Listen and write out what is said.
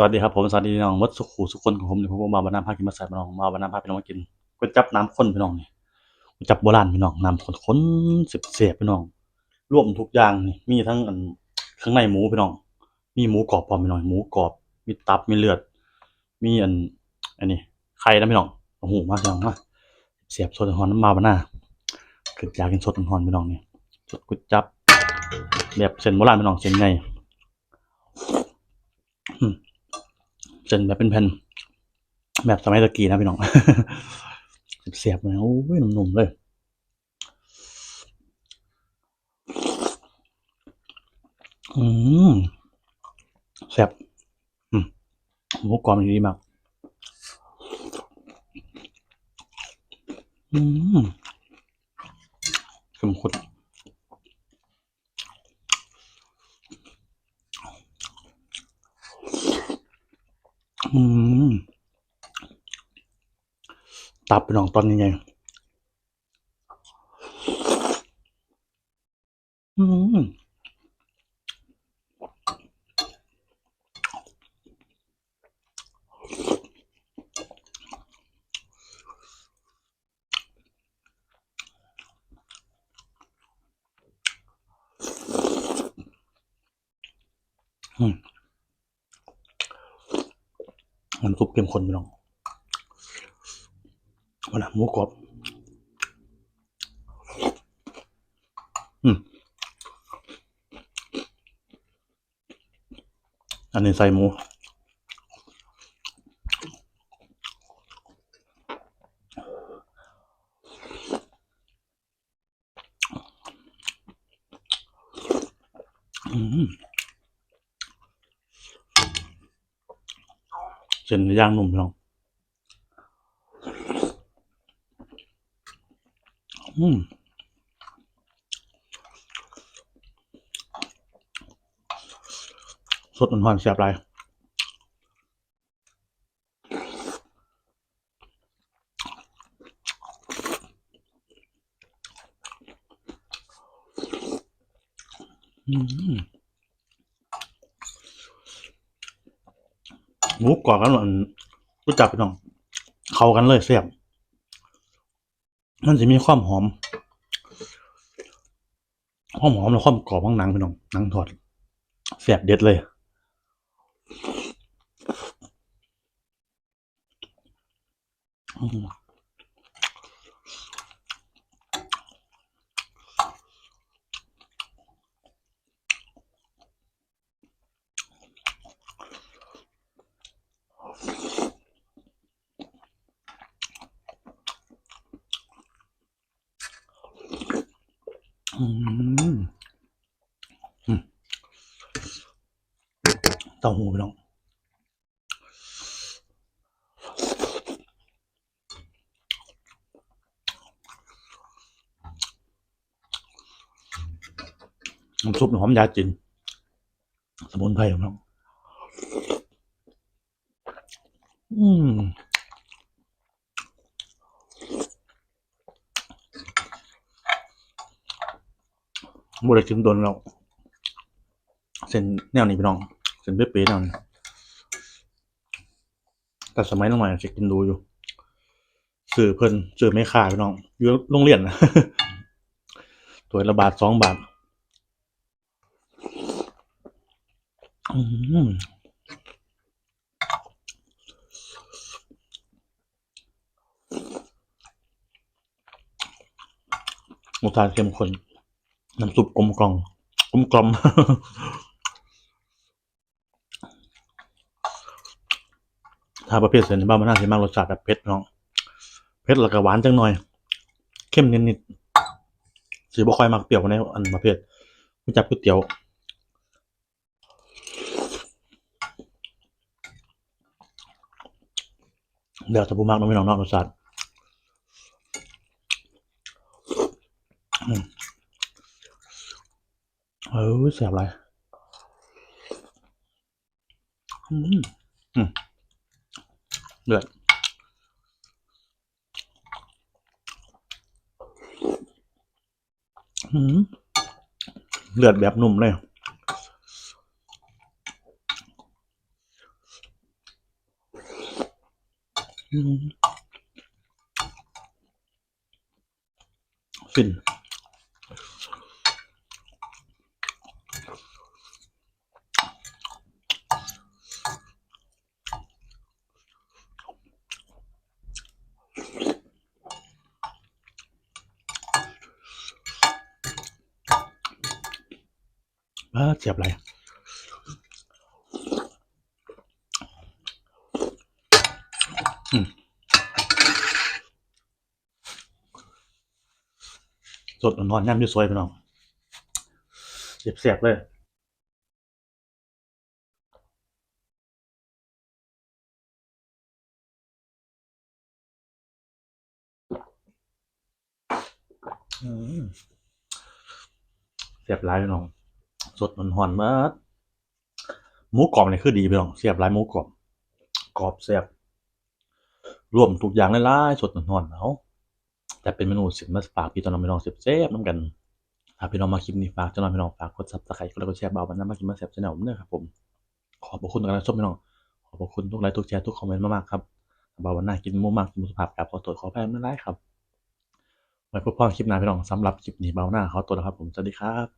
สวัสดีครับผมสวัสดีน้องมดสุขูสุคนของผมนี่ผมมาวันน้ำพากินมาใส่พี่น้องมาวันน้ำพาพี่น้องมากินก๋วยจับน้ำข้นพี่น้องนี่ก๋วยจับโบราณพี่น้องน้ำข้นข้นเสียบเสียบพี่น้องรวมทุกอย่างนี่มีทั้งอันข้างในหมูพี่น้อง มีหมูกรอบพร้อมพี่น้องหมูกรอบมีตับมีเลือด มีอันอันนี้ไข่นะพี่น้องโอ้โหมาพี่น้องมาเสียบสดหอนน้ำมาบานหน้าเกิดอยากกินสดหอนพี่น้องนี่สดก๋วยจับแบบเส้นโบราณพี่น้องเส้นใหญ่อืม เส้นแบบเป็นแผ่นแบบสมัยตะกี้นะพี่น้องเสียบเลยโอ้ยหนุ่มๆเลยอืมแซ่บอืมหมูกรอบมันดีมาก อืมขมข้น อืมตับไปน้องตอนยังไงอืมอืม น้ำซุปเข้มข้นไปน้องมันหมูกรอบอืมอันนี้ใส่หมู อืม เส้นย่างนุ่มพี่น้องอืมสดมันๆแซ่บไรอืม หมูกรอบกันมันรู้จักพี่น้อง เข้ากันเลยเสียบ มันจะมีความหอมความหอมและความกรอบของหนังพี่น้องหนังทอดแซ่บเด็ดเลยอืม เต้าหู้พี่น้องน้ำซุปหอมยาจีนสมุนไพรของน้อง อืม บุได้กินโดนแล้วเส้นแนวนี้พี่น้อง เส้นเป๊ะๆแนวนี้แต่สมัยน้องใหม่จะกินดูอยู่สื่อเพิ่นสื่อไม่ขาดพี่น้องอยู่โรงเรียนนะตัวละบาทสองบาทอืมรสาติเข้มข้น น้ำซุปกลมกล่อมกลมกล่อมถ้าประเภทเส้นในบ้านมันน่าจะมากรสชาติแบบเผ็ดเน้องเผ็ดแล้วก็หวานจังหน่อย เข้มนิดๆสีบ่ค่อยมักเปรี้ยวในอันประเภทไม่จับก๋วยเตี๋ยวเดี๋ยวจะพูดมากน้องไม่น้องนอกรสชาติ เออแสบไรอืมอืมเดือดอืมเลือดแบบนุ่มเลยอืมฟิน เออเจ็บอะไรสดนอนๆย่ำอยู่สวยพี่น้องเจ็บเสียบเลยเสียบหลายพี่น้อง สดหอนๆมากหมูกรอบนี่คือดีพี่น้องเสียบลายหมูกรอบกรอบเสียบรวมทุกอย่างหลายๆสดหอนๆเอาแต่เป็นเมนูสิมาฝากพี่ตอนน้องพี่น้องเสียบแซ่บน้ำกันถ้าพี่น้องมาคลิปนี้ฝากจ้าน้องพี่น้องฝากกดซับสไครต์กดไลค์กดแชร์เบาบันน้ำมากินมาแซ่บชแนลผมเด้อครับผมขอบคุณทุกการรับชมพี่น้องขอบคุณทุกไลค์ทุกแชร์ทุกคอมเมนต์มากๆครับเบาวันหน้ากินหมูมากกินหมูสุภาพกับขอตัวขอแพ้ไม่ได้ครับไว้พบกันคลิปหน้าพี่น้องสำหรับคลิปนี้เบาหน้าขอตัวนะครับผมสวัสดีครับ